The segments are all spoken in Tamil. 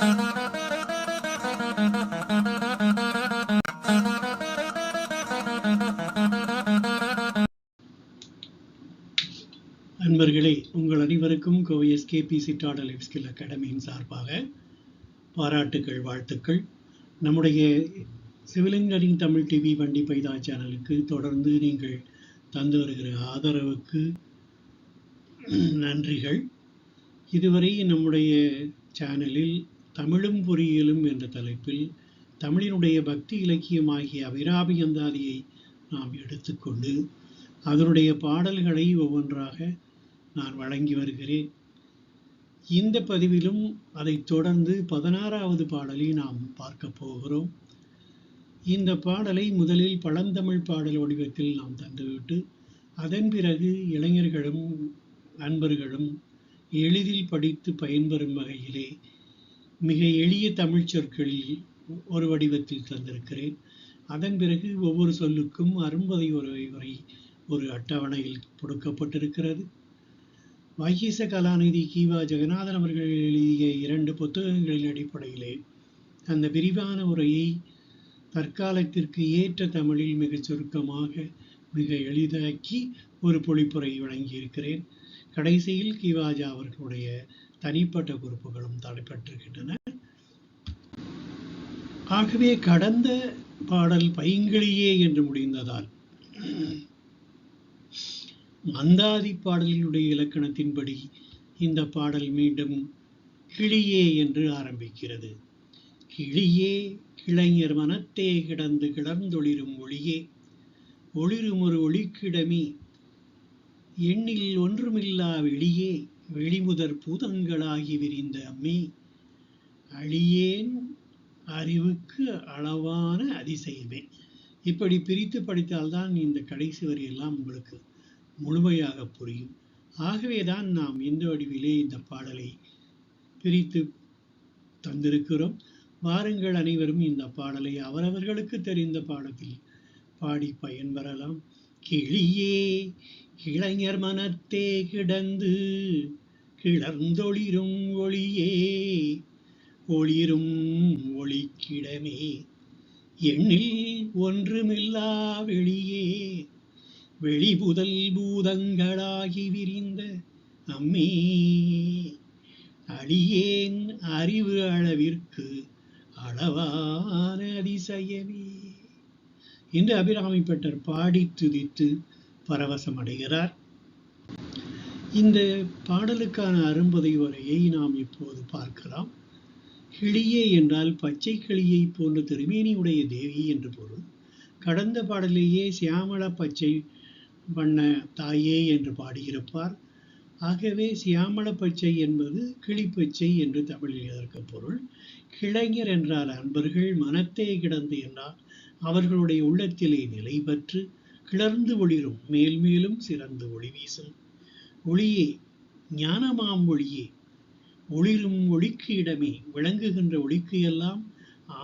நண்பர்களே உங்கள் அனைவருக்கும் Kovai SKPC total life skill அகாடமியின் சார்பாக பாராட்டுக்கள் வாழ்த்துக்கள். நம்முடைய சிவில் இன்ஜினியரிங் தமிழ் டிவி வண்டி பைதா சேனலுக்கு தொடர்ந்து நீங்கள் தந்து வருகிற ஆதரவுக்கு நன்றிகள். இதுவரை நம்முடைய சேனலில் தமிழும் பொறியியலும் என்ற தலைப்பில் தமிழினுடைய பக்தி இலக்கியமாகிய அபிராபி அந்தாதியை நாம் எடுத்துக்கொண்டு அதனுடைய பாடல்களை ஒவ்வொன்றாக நான் வழங்கி வருகிறேன். இந்த பதிவிலும் அதைத் தொடர்ந்து பதினாறாவது பாடலை நாம் பார்க்க போகிறோம். இந்த பாடலை முதலில் பழந்தமிழ் பாடல் வடிவத்தில் நாம் தந்துவிட்டு அதன் பிறகு இளைஞர்களும் நண்பர்களும் எளிதில் படித்து பயன்பெறும் வகையிலே மிக எளிய தமிழ் சொற்களில் ஒரு வடிவத்தில் தந்திருக்கிறேன். அதன் பிறகு ஒவ்வொரு சொல்லுக்கும் அரும்பதை உரை வரை ஒரு அட்டவணையில் கொடுக்கப்பட்டிருக்கிறது. வைகீச கலாநிதி கீவா ஜெகநாதன் அவர்கள் எழுதிய இரண்டு புத்தகங்களின் அடிப்படையிலே அந்த விரிவான உரையை தற்காலத்திற்கு ஏற்ற தமிழில் மிகச் சுருக்கமாக மிக எளிதாக்கி ஒரு பொழிப்புரை வழங்கியிருக்கிறேன். கடைசியில் கிவாஜா அவர்களுடைய தனிப்பட்ட குறிப்புகளும் தடைப்பட்டிருக்கின்றன. ஆகவே கடந்த பாடல் பைங்கிழியே என்று முடிந்ததால் மந்தாதி பாடலினுடைய இலக்கணத்தின்படி இந்த பாடல் மீண்டும் கிளியே என்று ஆரம்பிக்கிறது. கிளியே கிளைஞர் மனத்தே கிடந்து கிளர்ந்தொளிரும் ஒளியே ஒளிரும் ஒரு ஒளிக்கிடமே எண்ணில் ஒன்றுமில்லா வெளியே வெளிமுதற் பூதங்களாகி விரிந்த அம்மே அழியேன் அறிவுக்கு அளவான அதிசயமே. இப்படி பிரித்து படித்தால்தான் இந்த கடைசி வரியெல்லாம் உங்களுக்கு முழுமையாக புரியும். ஆகவேதான் நாம் இந்த வடிவிலே இந்த பாடலை பிரித்து தந்திருக்கிறோம். வாருங்கள் அனைவரும் இந்த பாடலை அவரவர்களுக்கு தெரிந்த பாடத்தில் பாடி பயன்பெறலாம். கிளியே இளைஞர் மனத்தே கிடந்து கிளர்ந்தொளிரும் ஒளியே ஒளிரும் ஒளிக்கிடமே. எண்ணில் ஒன்றுமில்லா வெளியே வெளிபுதல் பூதங்களாகி விரிந்த அம்மே. அடியேன் அறிவு அளவிற்கு அளவான அதிசயமே. என்று அபிராமி பட்டர் பாடி துதித்து பரவசமடைகிறார். இந்த பாடலுக்கான அரும்பதை உரையை நாம் இப்போது பார்க்கலாம். கிளியே என்றால் பச்சை கிளியை போன்ற திருமேனியுடைய தேவி என்று பொருள். கடந்த பாடலேயே சியாமள பச்சை வண்ண தாயே என்று பாடியிருப்பார். ஆகவே சியாமள பச்சை என்பது கிளிப்பச்சை என்று தமிழில் இதற்கு பொருள். கிளைஞர் என்றால் அன்பர்கள் மனத்தே கிடந்து என்றால் அவர்களுடைய உள்ளத்திலே நிலை பெற்று கிளர்ந்து ஒளிரும் மேல் மேலும் சிறந்து ஒளி வீசும். ஒளியே ஞானமாம் ஒளியே. ஒளிரும் ஒளிக்கு இடமே விளங்குகின்ற ஒளிக்கு எல்லாம்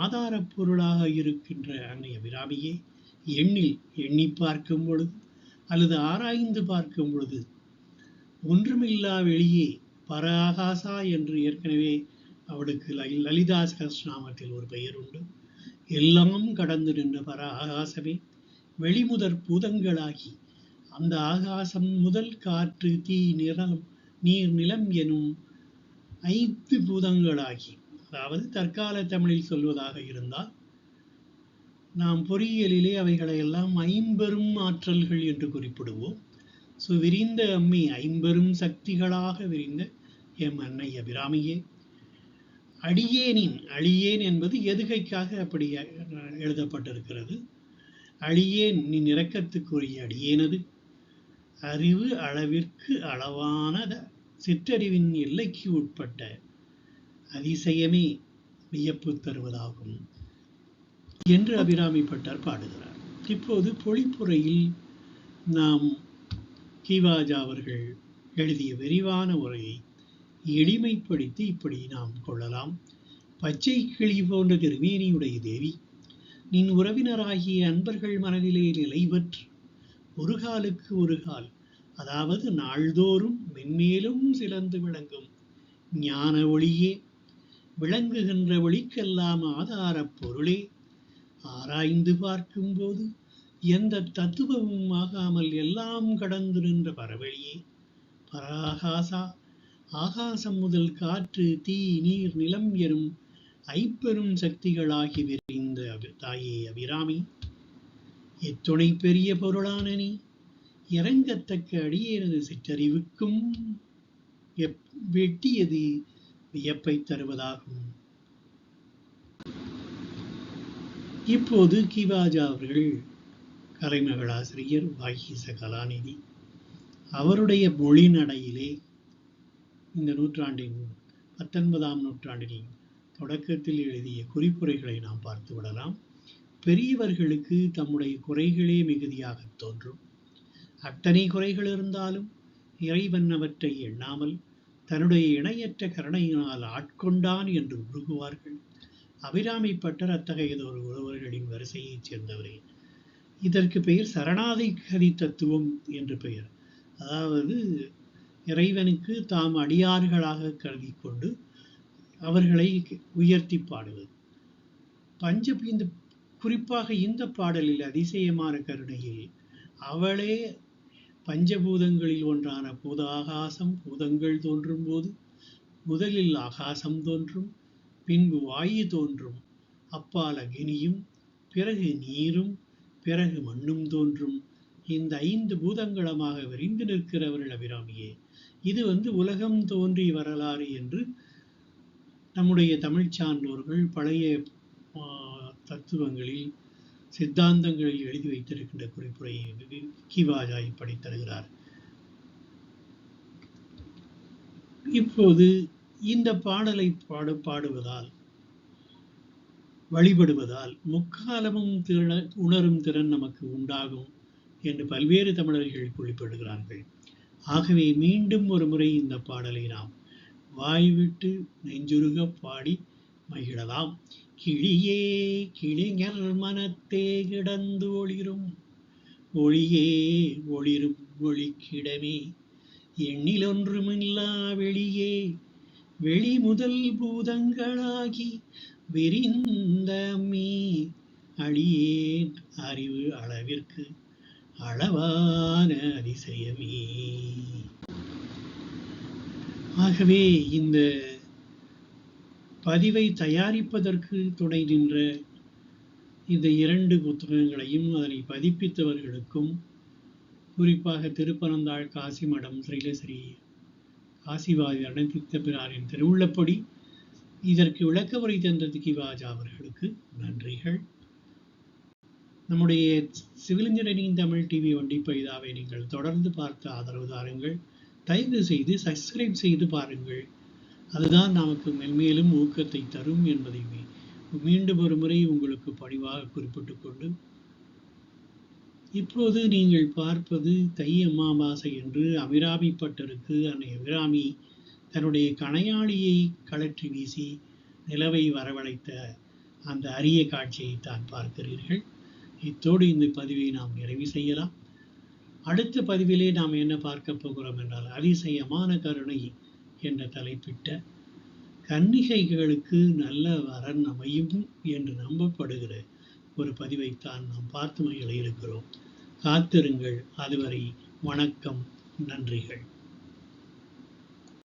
ஆதாரப் பொருளாக இருக்கின்ற அன்னை அபிராமியே எண்ணில் எண்ணி பார்க்கும் பொழுது அல்லது ஆராய்ந்து பார்க்கும் பொழுது ஒன்றுமில்லா வெளியே பர ஆகாசா என்று ஏற்கனவே அவளுக்கு லலிதா சகஸ்நாமத்தில் ஒரு பெயர் உண்டு. எல்லாம் கடந்து நின்ற பர ஆகாசமே வெளிமுதற் பூதங்களாகி அந்த ஆகாசம் முதல் காற்று தீ நிறம் நீர் நிலம் எனும் ஐந்து பூதங்களாகி அதாவது தற்கால தமிழில் சொல்வதாக இருந்தால் நாம் பொறியியலிலே அவைகளை எல்லாம் ஐம்பெரும் ஆற்றல்கள் என்று குறிப்பிடுவோம். ஸோ விரிந்த அம்மி ஐம்பெரும் சக்திகளாக விரிந்த எம் அன்னை அபிராமியே அடியேனின் அழியேன் என்பது எதுகைக்காக அப்படி எழுதப்பட்டிருக்கிறது? அழியேன் நீ இறக்கத்துக்குரிய அடியேனது. அறிவு அளவிற்கு அளவான சிற்றறிவின் எல்லைக்கு உட்பட்ட அதிசயமே வியப்பு தருவதாகும் என்று அபிராமிப்பட்டார் பாடுகிறார். இப்போது பொழிப்புரையில் நாம் கீவாஜா அவர்கள் எழுதிய விரிவான உரையை எளிமைப்படுத்தி இப்படி நாம் கொள்ளலாம். பச்சை கிளி போன்ற திருமேனியுடைய தேவி நின் உறவினராகிய அன்பர்கள் மனதிலே நிலை பெற்று ஒரு காலுக்கு ஒரு கால். அதாவது நாள்தோறும் மென்மேலும் சிலந்து விளங்கும். ஞான ஒளியே விளங்குகின்ற ஒளிக்கெல்லாம் ஆதாரப் பொருளே. ஆராய்ந்து பார்க்கும்போது எந்த தத்துவமும் ஆகாமல் எல்லாம் கடந்து நின்ற பரவழியே. பராகாசா ஆகாசம் முதல் காற்று தீ நீர் நிலம் எனும் ஐப்பெரும் சக்திகளாகி விரிந்த அபி- தாயே அபிராமி. எத்துணை பெரிய பொருளான நீ. இறங்கத்தக்க அடியேனது சிற்றறிவுக்கும் வெட்டியது வியப்பைத் தருவதாகும். இப்போது கிவாஜா அவர்கள் கலைமகள் ஆசிரியர் கலாநிதி அவருடைய மொழி நடையிலே இந்த நூற்றாண்டின் பத்தொன்பதாம் நூற்றாண்டின் தொடக்கத்தில் எழுதிய குறிப்புரைகளை நாம் பார்த்து விடலாம். பெரியவர்களுக்கு தம்முடைய குறைகளே மிகுதியாக தோன்றும். அத்தனை குறைகள் இருந்தாலும் இறைவன் அவற்றை எண்ணாமல் தன்னுடைய இணையற்ற கருணையினால் ஆட்கொண்டான் என்று உருகுவார்கள். அபிராமிப்பட்டர் அத்தகையதொரு ஒருவர்களின் வரிசையைச் சேர்ந்தவரே. இதற்கு பெயர் சரணாதிகரி தத்துவம் என்று பெயர். அதாவது இறைவனுக்கு தாம் அடியார்களாக கருதி கொண்டு அவர்களை உயர்த்தி பாடுவது. பஞ்ச இந்த குறிப்பாக இந்த பாடலில் அதிசயமான கருணையில் அவளே பஞ்சபூதங்களில் ஒன்றான பூத ஆகாசம் பூதங்கள் தோன்றும் போது முதலில் ஆகாசம் தோன்றும் பின்பு வாயு தோன்றும் அப்பால் அக்னியும் பிறகு நீரும் பிறகு மண்ணும் தோன்றும். இந்த ஐந்து பூதங்களமாக விரிந்து நிற்கிறவர்கள் அபிராமியே இது வந்து உலகம் தோன்றி வரலாறு என்று நம்முடைய தமிழ் சான்றோர்கள் பழைய தத்துவங்களில் சித்தாந்தங்களில் எழுதி வைத்திருக்கின்ற குறிப்புரையை கிவாஜாய் படித்தருகிறார் இப்போது இந்த பாடலை பாடு பாடுவதால் வழிபடுவதால் முக்காலமும் திறன உணரும் திறன் நமக்கு உண்டாகும் என்று பல்வேறு தமிழர்கள் குறிப்பிடுகிறார்கள். ஆகவே மீண்டும் ஒரு முறை இந்த பாடலை நாம் வாய்விட்டு நெஞ்சுருக பாடி மகிழலாம். கிளியே கிளிஞர் மனத்தே கிடந்து ஒளிரும். ஒளியே ஒளிரும் ஒளிக்கிடமே. எண்ணிலொன்றுமில்லா வெளியே. வெளி முதல் பூதங்களாகி விரிந்த மீ அழியேன் அறிவு அளவிற்கு அளவான அதிசயமே. ஆகவே இந்த பதிவை தயாரிப்பதற்கு துணை நின்ற இந்த இரண்டு புத்தகங்களையும் அதனை பதிப்பித்தவர்களுக்கும் குறிப்பாக திருப்பனந்தாள் காசி மடம் ஸ்ரீலஸ்ரீ காசிவாதி அனுப்பித்த பிறாரின் திருவுள்ளப்படி இதற்கு விளக்க உரை தந்த திகிவாஜா அவர்களுக்கு நன்றிகள். நம்முடைய சிவில் இன்ஜினியரிங் தமிழ் டிவி வண்டி பைதாவை நீங்கள் தொடர்ந்து பார்த்து ஆதரவு தாருங்கள். தயவு செய்து சப்ஸ்கிரைப் செய்து பாருங்கள். அதுதான் நமக்கு மென்மேலும் ஊக்கத்தை தரும் என்பதை மீண்டும் ஒரு முறை உங்களுக்கு பணிவாக குறிப்பிட்டு கொண்டு இப்போது நீங்கள் பார்ப்பது தை அமாவாசை என்று அபிராமி பட்டருக்கு அன்னை அபிராமி தன்னுடைய கணையாளியை கழற்றி வீசி நிலவை வரவழைத்த அந்த அரிய காட்சியை தான் பார்க்கிறீர்கள். இத்தோடு இந்த பதிவை நாம் நிறைவு செய்யலாம். அடுத்த பதிவிலே நாம் என்ன பார்க்க போகிறோம் என்றால் அதிசயமான கருணை என்ற தலைப்பிட்ட கன்னிகைகளுக்கு நல்ல வரன் அமையும் என்று நம்பப்படுகிற ஒரு பதிவைத்தான் நாம் பார்த்து மகிழ இருக்கிறோம். காத்திருங்கள். அதுவரை வணக்கம். நன்றிகள்.